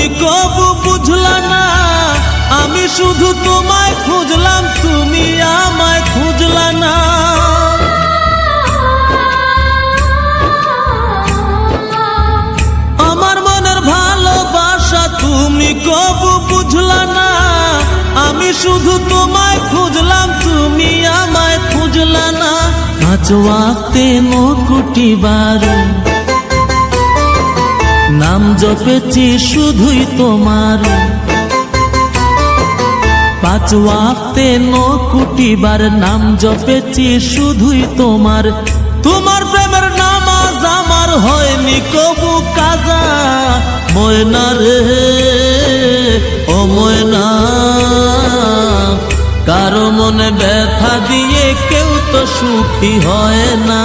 তুমি কবু বুঝলা না, আমি শুধু তোমায় খুঁজলাম, তুমি আমায় খুঁজলা না। আমার মনের ভালোবাসা তুমি কবু বুঝলা না, আমি শুধু তোমায় খুঁজলাম, তুমি আমায় খুঁজলা না। আজ ওয়াক্তে নকুটি বারু নাম জপেছি শুধুই তোমার। পাঁচ ওয়াক্তে নকুটিবার নাম জপেছি শুধুই তোমার। তোমার প্রেমের নামাজ আমার হয়নি কবু কাজা। ময়না রে, ও ময়না, কারও মনে ব্যথা দিয়ে কেউ তো সুখী হয় না।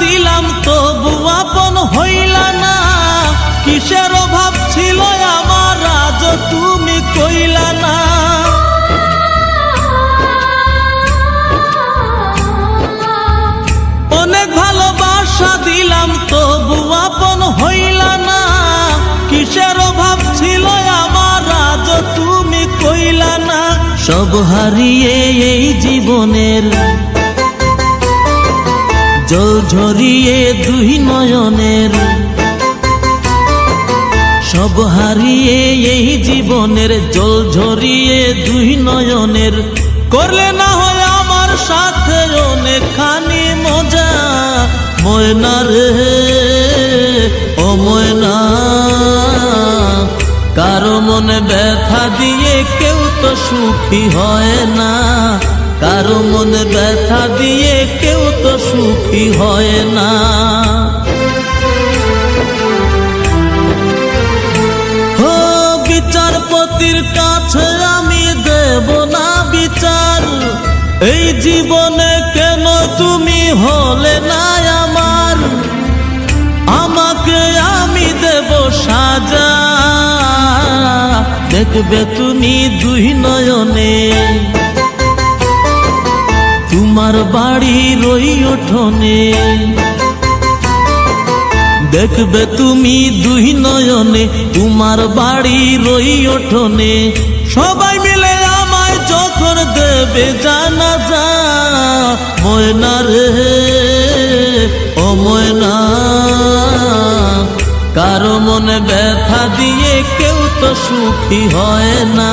দিলাম, তবু আপন হইলা না। কিসের অভাব ছিল আমার, আজ তুমি কইলা দিলাম কিসের অভাব ছিল আমার তুমি কইলা না। সব হারিয়ে এই জীবনের জল ঝরিয়ে দুই নয়নের। সব হারিয়ে এই জীবনের, জল ঝরিয়ে দুই নয়নের। করলে না হয় আমার সাথে অনেকখানি মজা। ময়না রে, ও ময়না, কারও মনে ব্যথা দিয়ে কেউ তো সুখী হয় না। কারও মনে ব্যথা দিয়ে কেউ তো সুখী হয় না। ও বিচারপতির কাছে আমি দেব না বিচার। এই জীবনে কেন তুমি হলে না আমার? আমাকে আমি দেব সাজা। দেখবে তুমি দুই নয়নে। তোমার বাড়ি রই ওঠনে। দেখবে তুমি দুই নয়নে, তোমার বাড়ি রই ওঠনে। সবাই মিলে আমায় যখন দেবে জানাজা, ময়না রে, ও ময়না, কারও মনে ব্যথা দিয়ে কেউ তো সুখী হয় না।